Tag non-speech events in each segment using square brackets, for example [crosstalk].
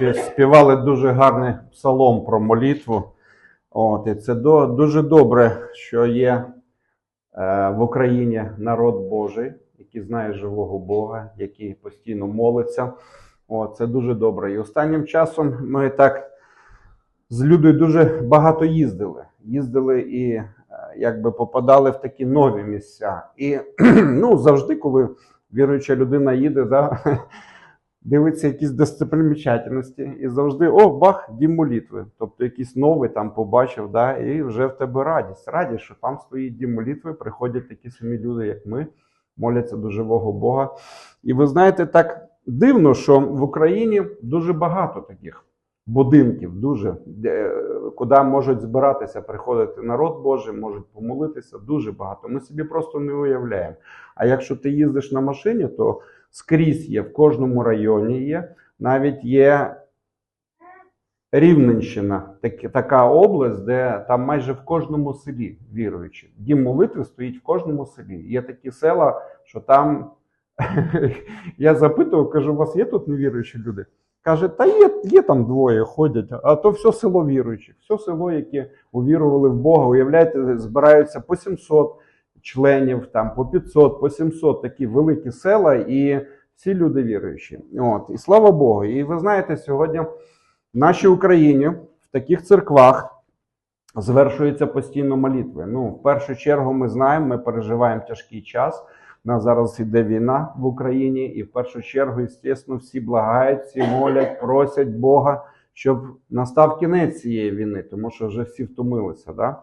спів- співали дуже гарний псалом про молитву. От, і це дуже добре, що є е, в Україні народ Божий, який знає живого Бога, який постійно молиться. От, це дуже добре. І останнім часом ми так з Людою дуже багато їздили. Їздили і е, якби попадали в такі нові місця. І [clears throat] ну, завжди, коли віруюча людина їде, да, [laughs] дивиться якісь достопримічательності, і завжди о, бах, дім молитви. Тобто якийсь новий там побачив, да, і вже в тебе радість. Радість, що там стоїть дім молитви, приходять такі самі люди, як ми, моляться до живого Бога. І ви знаєте, так дивно, що в Україні дуже багато таких будинків, дуже, де, куди можуть збиратися, приходити народ Божий, можуть помолитися, дуже багато. Ми собі просто не уявляємо. А якщо ти їздиш на машині, то скрізь є, в кожному районі є, навіть є Рівненщина, так, така область, де там майже в кожному селі віруючі. Дім молитви стоїть в кожному селі. Є такі села, що там [laughs] я запитував, кажу, у вас є тут невіруючі люди? Каже, та є, є там двоє ходять, а то все село віруючих, все село, яке увірували в Бога. Уявляєте, збираються по 700 членів, там по 500, по 700 такі великі села, і всі люди віруючі. От, і слава Богу. І ви знаєте, сьогодні в нашій Україні в таких церквах звершуються постійно молитви. Ну, в першу чергу, ми знаємо, ми переживаємо тяжкий час. У нас зараз іде війна в Україні, і в першу чергу, звісно, всі благають, всі молять, просять Бога, щоб настав кінець цієї війни, тому що вже всі втомилися. Да?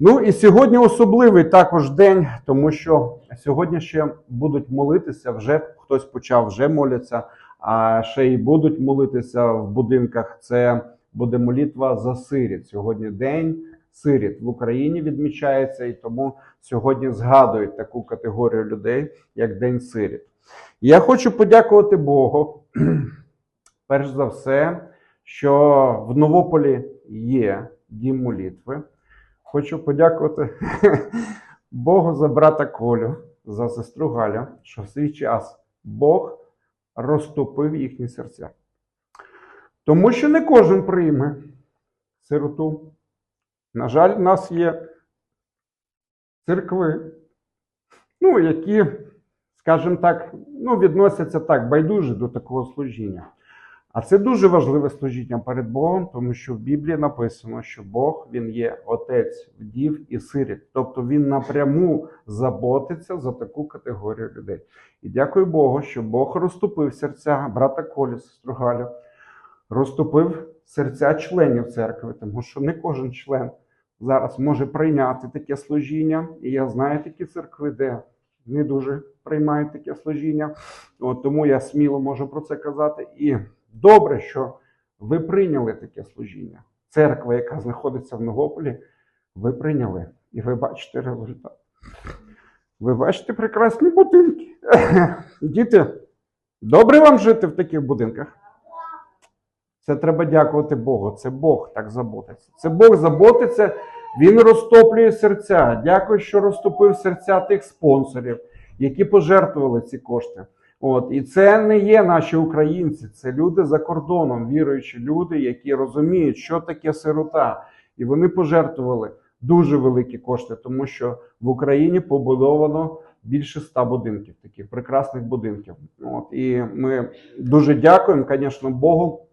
Ну і сьогодні особливий також день, тому що сьогодні ще будуть молитися, вже хтось почав, вже моляться, а ще й будуть молитися в будинках. Це буде молитва за сиріт. Сьогодні день сиріт в Україні відмічається, і тому сьогодні згадують таку категорію людей, як День сиріт. Я хочу подякувати Богу, [clears throat] перш за все, що в Новополі є дім молитви. Хочу подякувати [laughs] Богу за брата Колю, за сестру Галя, що в свій час Бог розтопив їхні серця. Тому що не кожен прийме сироту. На жаль, в нас є церкви, ну, які, скажімо так, ну, відносяться так байдуже до такого служіння. А це дуже важливе служіння перед Богом, тому що в Біблії написано, що Бог він є отець вдів і сиріт. Тобто він напряму заботиться за таку категорію людей. І дякую Богу, що Бог розтопив серця брата Колі, сестру Галю, розтопив серця членів церкви, тому що не кожен член зараз може прийняти таке служіння. І я знаю такі церкви, де не дуже приймають таке служіння. От, тому я сміло можу про це казати. І добре, що ви прийняли таке служіння. Церква, яка знаходиться в Новополі, ви прийняли. І ви бачите результат. Ви бачите прекрасні будинки. [laughs] Діти, добре вам жити в таких будинках? Це треба дякувати Богу. Це Бог так заботиться. Це Бог заботиться, Він розтоплює серця. Дякую, що розтопив серця тих спонсорів, які пожертвували ці кошти. От і це не є наші українці, це люди за кордоном, віруючі люди, які розуміють, що таке сирота, і вони пожертвували дуже великі кошти, тому що в Україні побудовано більше ста будинків, таких прекрасних будинків. От і ми дуже дякуємо, звісно, Богу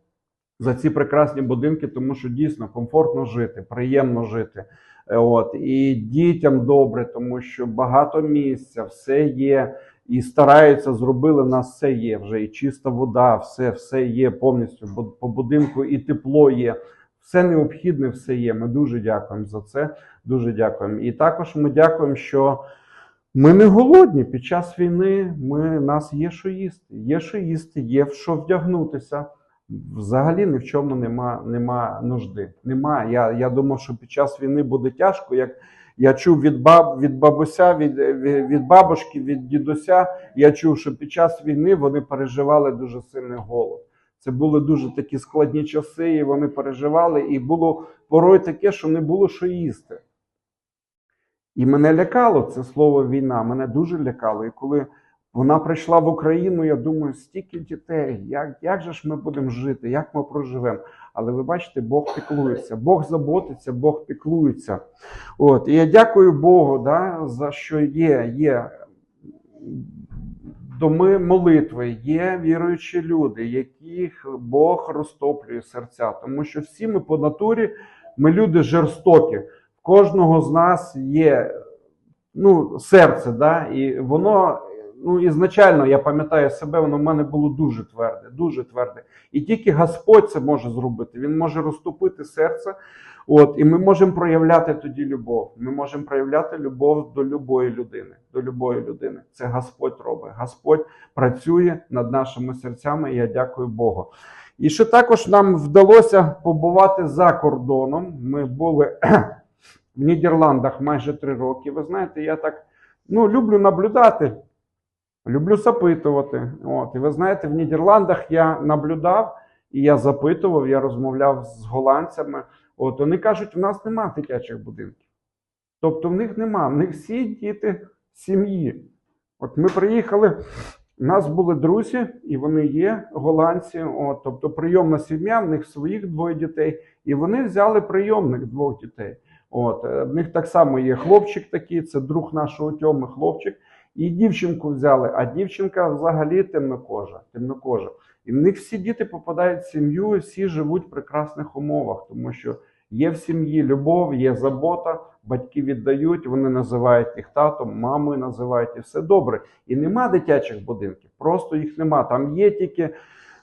за ці прекрасні будинки, тому що дійсно комфортно жити, приємно жити. От і дітям добре, тому що багато місця, все є. І стараються, зробили нас все є вже. І чиста вода, все, все є повністю. По будинку і тепло є. Все необхідне, все є. Ми дуже дякуємо за це. Дуже дякуємо. І також ми дякуємо, що ми не голодні під час війни. Ми нас є що їсти. Є що їсти, є в що вдягнутися. Взагалі ні в чому нема, нема нужди. Нема. Я, я думав, що під час війни буде тяжко. Як я чув від баб, від бабуся, від, від, бабушки, від дідуся. Я чув, що під час війни вони переживали дуже сильний голод. Це були дуже такі складні часи, і вони переживали, і було порой таке, що не було що їсти. І мене лякало це слово війна. Мене дуже лякало. І коли Вона прийшла в Україну, я думаю, стільки дітей, як, як же ж ми будемо жити, як ми проживемо. Але ви бачите, Бог піклується, Бог заботиться, Бог піклується. От, і я дякую Богу, да, за що є, є доми молитви, є віруючі люди, яких Бог розтоплює серця. Тому що всі ми по натурі, ми люди жорстокі. Кожного з нас є ну, серце, да, і воно. Ну, ізначально, я пам'ятаю себе, воно в мене було дуже тверде, дуже тверде. І тільки Господь це може зробити. Він може розтопити серце. От, і ми можемо проявляти тоді любов. Ми можемо проявляти любов до любої людини. До любої людини. Це Господь робить. Господь працює над нашими серцями. І я дякую Богу. І ще також нам вдалося побувати за кордоном. Ми були [clears throat] в Нідерландах майже три роки. Ви знаєте, я так ну, люблю наблюдати. Люблю запитувати. От, і ви знаєте, в Нідерландах я наблюдав і я запитував, я розмовляв з голландцями. От вони кажуть, у нас нема дитячих будинків. Тобто в них нема, в них всі діти сім'ї. От ми приїхали, у нас були друзі, і вони є голландці. От, тобто прийомна сім'я, в них своїх двоє дітей, і вони взяли прийомних двох дітей. От, е, в них так само є хлопчик такий, це друг нашого тьоми, хлопчик. І дівчинку взяли, а дівчинка взагалі темнокожа. темнокожа. І в них всі діти попадають в сім'ю, всі живуть в прекрасних умовах, тому що є в сім'ї любов, є забота, батьки віддають, вони називають їх татом, мамою називають і все добре. І нема дитячих будинків, просто їх нема. Там є тільки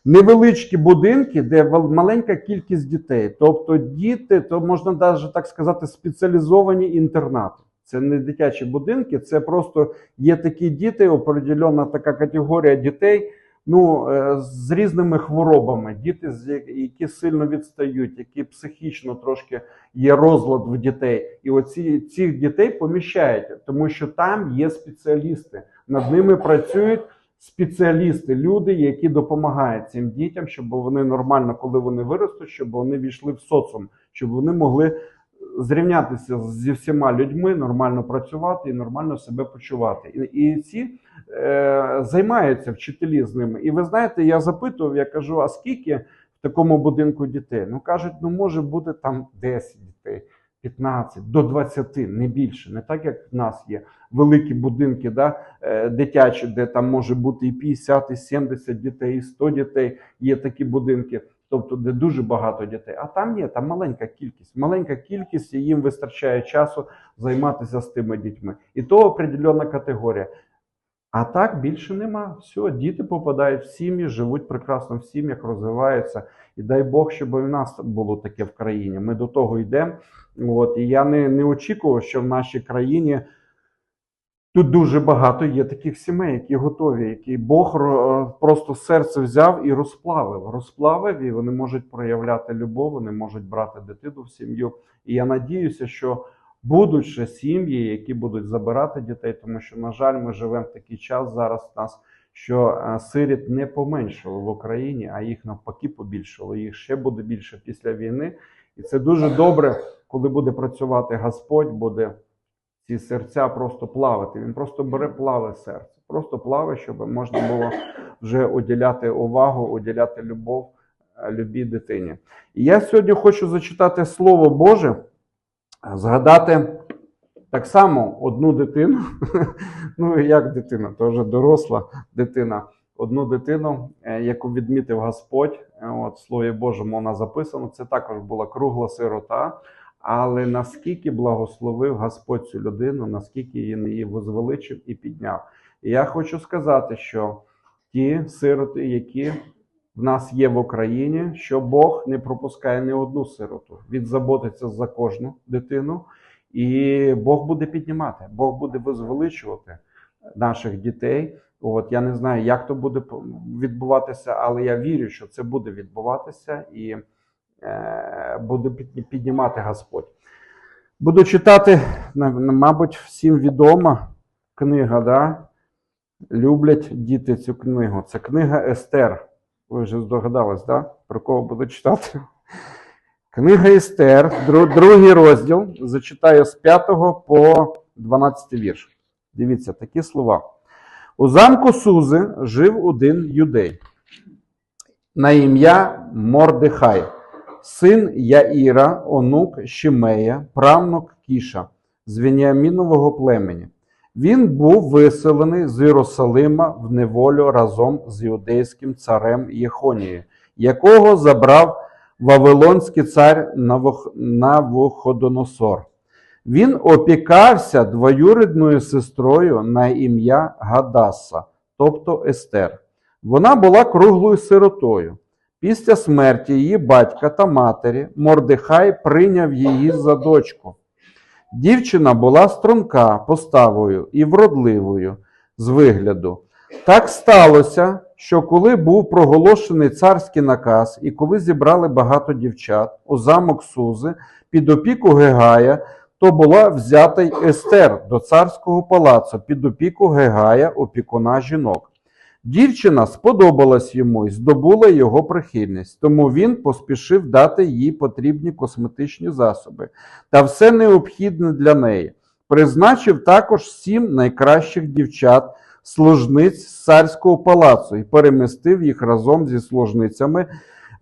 невеличкі будинки, де маленька кількість дітей. Тобто діти, то можна навіть так сказати, спеціалізовані інтернати. Це не дитячі будинки, це просто є такі діти, определена така категорія дітей ну, е, з різними хворобами. Діти, які сильно відстають, які психічно трошки є розлад в дітей. І оці цих дітей поміщають, тому що там є спеціалісти. Над ними працюють. Спеціалісти, люди, які допомагають цим дітям, щоб вони нормально, коли вони виростуть, щоб вони війшли в соціум, щоб вони могли зрівнятися зі всіма людьми, нормально працювати і нормально себе почувати. І і ці е, займаються вчителі з ними. І ви знаєте, я запитував, я кажу: а скільки в такому будинку дітей? Ну кажуть, ну може бути там 10 дітей. 15 до 20, не більше, не так як в нас є великі будинки, да, е, дитячі, де там може бути і 50, і 70 дітей, і 100 дітей. Є такі будинки тобто де дуже багато дітей. А там є там маленька кількість. Маленька кількість і їм вистачає часу займатися з тими дітьми. І то определена категорія. А так більше нема. Все, діти попадають в сім'ї, живуть прекрасно в сім'ях, розвиваються. І дай Бог, щоб і в нас було таке в країні. Ми до того йдемо. От, І я не, не очікував, що в нашій країні. Тут дуже багато є таких сімей, які готові, які Бог просто серце взяв і розплавив. Розплавив, і вони можуть проявляти любов, вони можуть брати дитину в сім'ю. І я надіюся, що будуть ще сім'ї, які будуть забирати дітей, тому що, на жаль, ми живемо в такий час зараз нас, що е, сиріт не поменшало в Україні, а їх навпаки побільшало. Їх ще буде більше після війни. І це дуже добре, коли буде працювати Господь, буде ці серця просто плавати. Він просто бере плаве серце, просто плаве, щоб можна було вже уділяти увагу, уділяти любов е, любій дитині. І я сьогодні хочу зачитати Слово Боже, згадати так само одну дитину, [laughs] ну як дитина, то вже доросла дитина. Одну дитину, е, яку відмітив Господь, е, от в Слові Божому вона записана. Це також була кругла сирота. Але наскільки благословив Господь цю людину, наскільки він її возвеличив і підняв. І я хочу сказати, що ті сироти, які в нас є в Україні, що Бог не пропускає ні одну сироту. Він заботиться за кожну дитину, і Бог буде піднімати, Бог буде возвеличувати наших дітей. От я не знаю, як то буде відбуватися, але я вірю, що це буде відбуватися і. Е, буде піднімати Господь. Буду читати, мабуть, всім відома книга. да? Люблять діти цю книгу. Це книга Естер. Ви вже здогадались, да? про кого буду читати? Книга Естер, другий розділ. Зачитаю з 5 по 12 вірш. Дивіться, такі слова. У замку Сузи жив один юдей на ім'я Мордехай, син Яїра, онук Шимея, правнук Кіша з Веніамінового племені. Він був виселений з Єрусалима в неволю разом з юдейським царем Єхонією, якого забрав Вавилонський цар Навух- Навуходоносор. Він опікався двоюрідною сестрою на ім'я Гадаса, тобто Естер. Вона була круглою сиротою. Після смерті її батька та матері Мордехай прийняв її за дочку. Дівчина була струнка поставою і вродливою з вигляду. Так сталося, що коли був проголошений царський наказ, і коли зібрали багато дівчат у замок Сузи під опіку Гегая, то була взята й Естер до царського палацу під опіку Гегая, опікуна жінок. Дівчина сподобалась йому і здобула його прихильність, тому він поспішив дати їй потрібні косметичні засоби та все необхідне для неї. Призначив також сім найкращих дівчат, служниць царського палацу і перемістив їх разом зі служницями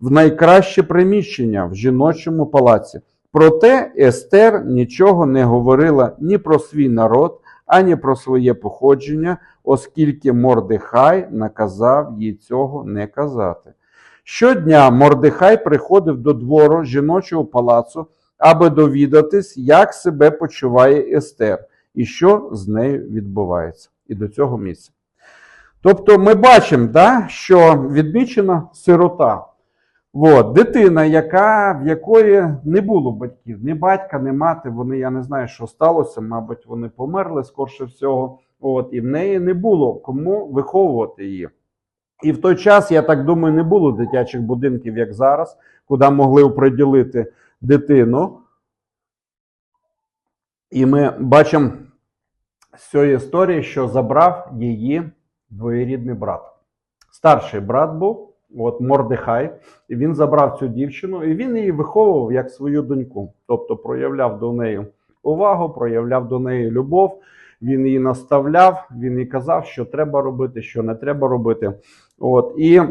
в найкраще приміщення в жіночому палаці. Проте Естер нічого не говорила ні про свій народ, ані про своє походження, оскільки Мордехай наказав їй цього не казати. Щодня Мордехай приходив до двору жіночого палацу, аби довідатись, як себе почуває Естер і що з нею відбувається. І до цього місця. Тобто ми бачимо, да, що відмічена сирота. От, дитина, яка, в якої не було батьків, ні батька, ні мати, вони, я не знаю, що сталося, мабуть, вони померли скорше всього. От, і в неї не було кому виховувати її. І в той час, я так думаю, не було дитячих будинків, як зараз, куди могли оприділити дитину. І ми бачимо з цієї історії, що забрав її двоєрідний брат. Старший брат був, от Мордехай, і він забрав цю дівчину, і він її виховував як свою доньку. Тобто проявляв до неї увагу, проявляв до неї любов, він її наставляв, він їй казав, що треба робити, що не треба робити. От, і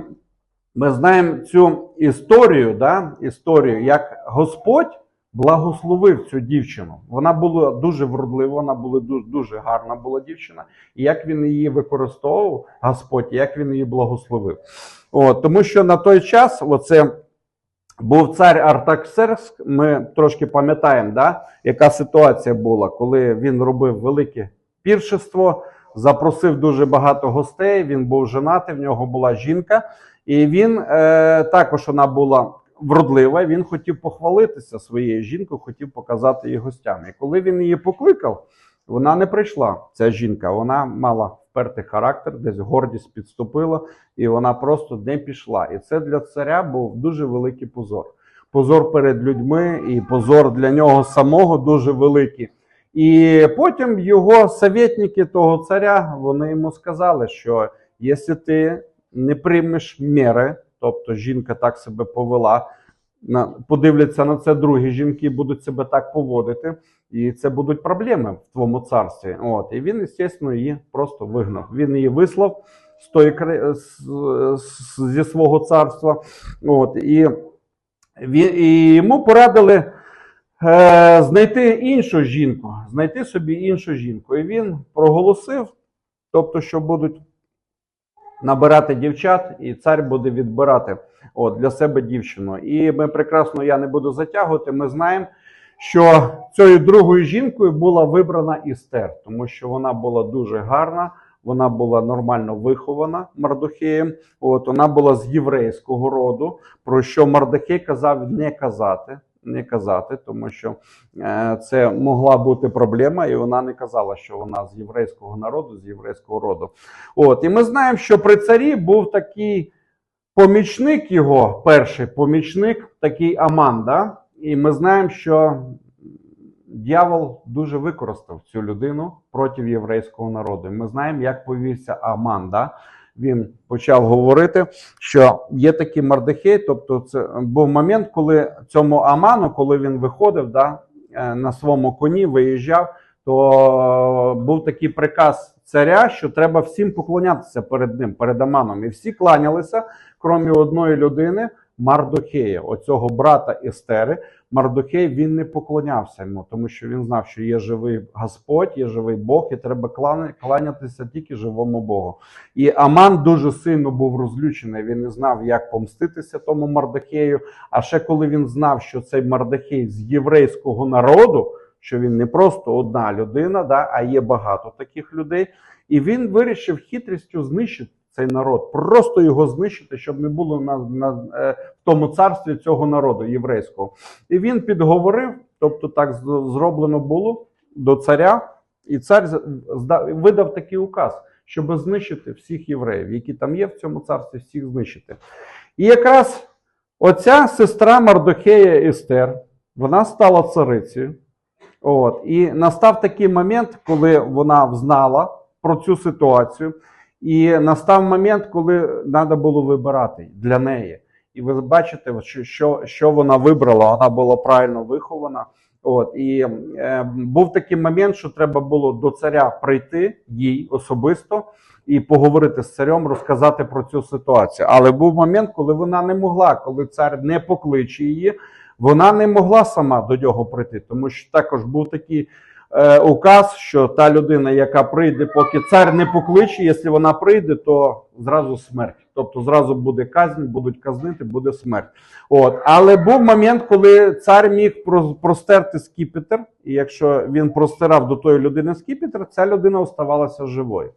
ми знаємо цю історію, да, історію, як Господь благословив цю дівчину. Вона була дуже вродлива, вона була дуже, дуже гарна була дівчина. І як він її використовував, Господь, як він її благословив. От, тому що на той час, оце був цар Артаксеркс, ми трошки пам'ятаємо, да, яка ситуація була, коли він робив велике піршество, запросив дуже багато гостей. Він був женатий, в нього була жінка, і він е, також вона була вродлива. Він хотів похвалитися своєю жінкою, хотів показати її гостям. І коли він її покликав, вона не прийшла. Ця жінка, вона мала впертий характер, десь гордість підступила, і вона просто не пішла. І це для царя був дуже великий позор. Позор перед людьми, і позор для нього самого дуже великий. І потім його советники того царя вони йому сказали, що якщо ти не приймеш міри, тобто жінка так себе повела, на, подивляться на це другі жінки, будуть себе так поводити, і це будуть проблеми в твоєму царстві. От, і він, звісно, її просто вигнав. Він її вислав з тої, зі свого царства. От, і, і йому порадили е, знайти іншу жінку, знайти собі іншу жінку. І він проголосив, тобто, що будуть набирати дівчат, і цар буде відбирати от, для себе дівчину. І ми прекрасно, я не буду затягувати. Ми знаємо, що цією другою жінкою була вибрана Істер, тому що вона була дуже гарна. Вона була нормально вихована Мардохеєм. От вона була з єврейського роду, про що Мардохей казав не казати, не казати, тому що е, це могла бути проблема, і вона не казала, що вона з єврейського народу, з єврейського роду. От, і ми знаємо, що при царі був такий помічник його, перший помічник, такий Аман. Да? І ми знаємо, що дьявол дуже використав цю людину проти єврейського народу. Ми знаємо, як повівся Аман. Він почав говорити, що є такий Мардихей, тобто це був момент, коли цьому Аману, коли він виходив да, е, на своєму коні, виїжджав, то був такий приказ царя, що треба всім поклонятися перед ним, перед Аманом. І всі кланялися, крім одної людини, Мардохея, оцього брата Естери. Мардохей він не поклонявся йому, тому що він знав, що є живий Господь, є живий Бог, і треба кланятися тільки живому Богу. І Аман дуже сильно був розлючений. Він не знав, як помститися тому Мардохею. А ще коли він знав, що цей Мардохей з єврейського народу, що він не просто одна людина, да, а є багато таких людей, і він вирішив хитрістю знищити цей народ, просто його знищити, щоб не було на, на е, в тому царстві цього народу єврейського. І він підговорив, тобто так зроблено було до царя, і цар видав такий указ, щоб знищити всіх євреїв, які там є в цьому царстві, всіх знищити. І якраз оця сестра Мардохея Естер, вона стала царицею. От, і настав такий момент, коли вона взнала про цю ситуацію, і настав момент, коли треба було вибирати для неї. І ви бачите, що, що, вона вибрала, вона була правильно вихована. От, і е, був такий момент, що треба було до царя прийти їй особисто і поговорити з царем, розказати про цю ситуацію. Але був момент, коли вона не могла, коли цар не покличе її, вона не могла сама до нього прийти, тому що також був такий е, указ, що та людина, яка прийде, поки цар не покличе, якщо вона прийде, то зразу смерть. Тобто зразу буде казнь, будуть казнити, буде смерть. От. Але був момент, коли цар міг простерти скіпетр, і якщо він простирав до тої людини скіпетр, ця людина оставалася живою.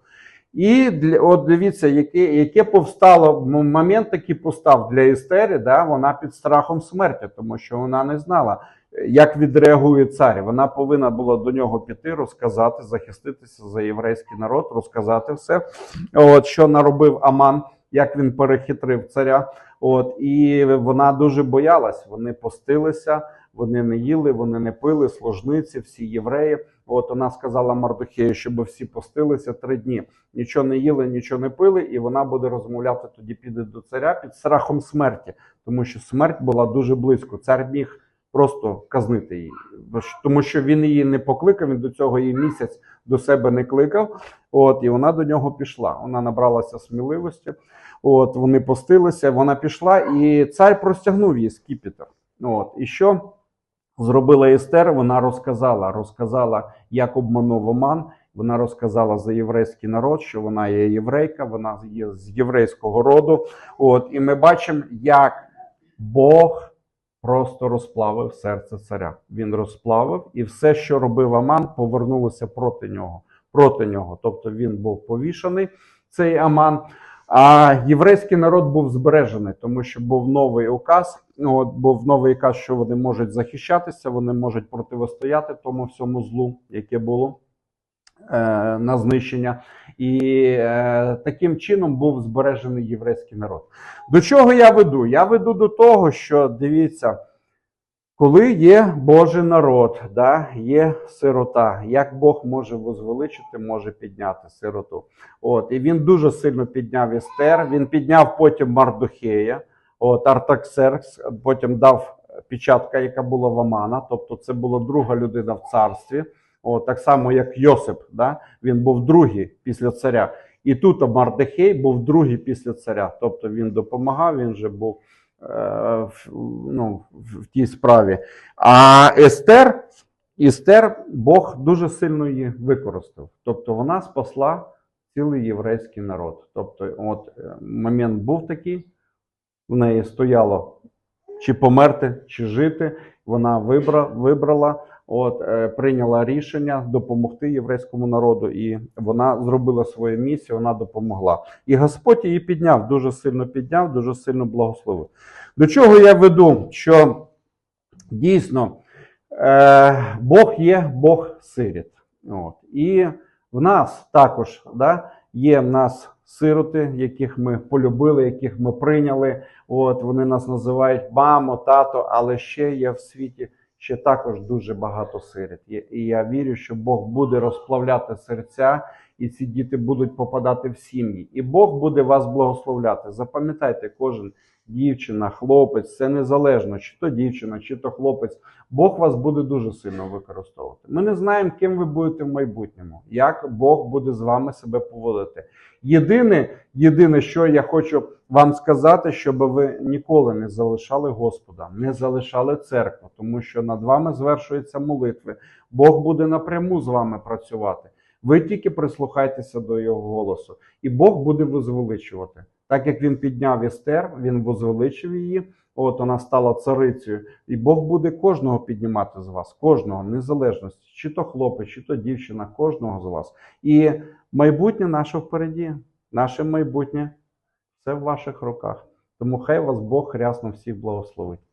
І для, от дивіться, яке, яке повстало момент такий постав для Естери, да, вона під страхом смерті, тому що вона не знала, як відреагує цар. Вона повинна була до нього піти, розказати, захиститися за єврейський народ, розказати все, от, що наробив Аман, як він перехитрив царя. От, і вона дуже боялась. Вони постилися, вони не їли, вони не пили, сложниці, всі євреї. От вона сказала Мардохею, щоб всі постилися три дні. Нічого не їли, нічого не пили, і вона буде розмовляти. Тоді піде до царя під страхом смерті, тому що смерть була дуже близько. Цар міг просто казнити її, тому що він її не покликав. Він до цього її місяць до себе не кликав. От і вона до нього пішла. Вона набралася сміливості. От вони постилися, вона пішла, і цар простягнув їй скіпетр. От і що зробила Естер? Вона розказала, розказала, як обманув Оман. Вона розказала за єврейський народ, що вона є єврейка, вона є з єврейського роду. От і ми бачимо, як Бог просто розплавив серце царя. Він розплавив, і все, що робив Аман, повернулося проти нього. Проти нього. Тобто він був повішаний, цей Аман. А єврейський народ був збережений, тому що був новий указ. Ну, от був новий указ, що вони можуть захищатися, вони можуть протистояти тому всьому злу, яке було на знищення. І е, таким чином був збережений єврейський народ. До чого я веду? Я веду до того, що дивіться, коли є Божий народ, да, є сирота, як Бог може возвеличити, може підняти сироту. От, і він дуже сильно підняв Естер, він підняв потім Мардохея, от, Артаксеркс, потім дав печатка, яка була в Амана, тобто це була друга людина в царстві. От, так само, як Йосип, да? він був другий після царя. І тут Мардехей був другий після царя. Тобто він допомагав, він вже був е, в, ну, в, тій справі. А Естер, Естер, Бог дуже сильно її використав. Тобто вона спасла цілий єврейський народ. Тобто, от е, момент був такий, в неї стояло чи померти, чи жити. Вона вибра, вибрала, от, е, прийняла рішення допомогти єврейському народу, і вона зробила свою місію, вона допомогла. І Господь її підняв, дуже сильно підняв, дуже сильно благословив. До чого я веду? Що дійсно е, Бог є Бог сиріт. От. І в нас також да, є в нас сироти, яких ми полюбили, яких ми прийняли. От вони нас називають мамо, тато, але ще є в світі ще також дуже багато сиріт. І- я вірю, що Бог буде розплавляти серця, і ці діти будуть попадати в сім'ї. І Бог буде вас благословляти. Запам'ятайте, кожен дівчина, хлопець, це незалежно, чи то дівчина, чи то хлопець. Бог вас буде дуже сильно використовувати. Ми не знаємо, ким ви будете в майбутньому, як Бог буде з вами себе поводити. Єдине, єдине, що я хочу вам сказати, щоб ви ніколи не залишали Господа, не залишали церкву, тому що над вами звершуються молитви. Бог буде напряму з вами працювати. Ви тільки прислухайтеся до його голосу, і Бог буде возвеличувати. Так як він підняв Естер, він возвеличив її. От вона стала царицею, і Бог буде кожного піднімати з вас, кожного, незалежності, чи то хлопець, чи то дівчина, кожного з вас. І майбутнє наше впереді, наше майбутнє це в ваших руках. Тому хай вас Бог рясно всіх благословить.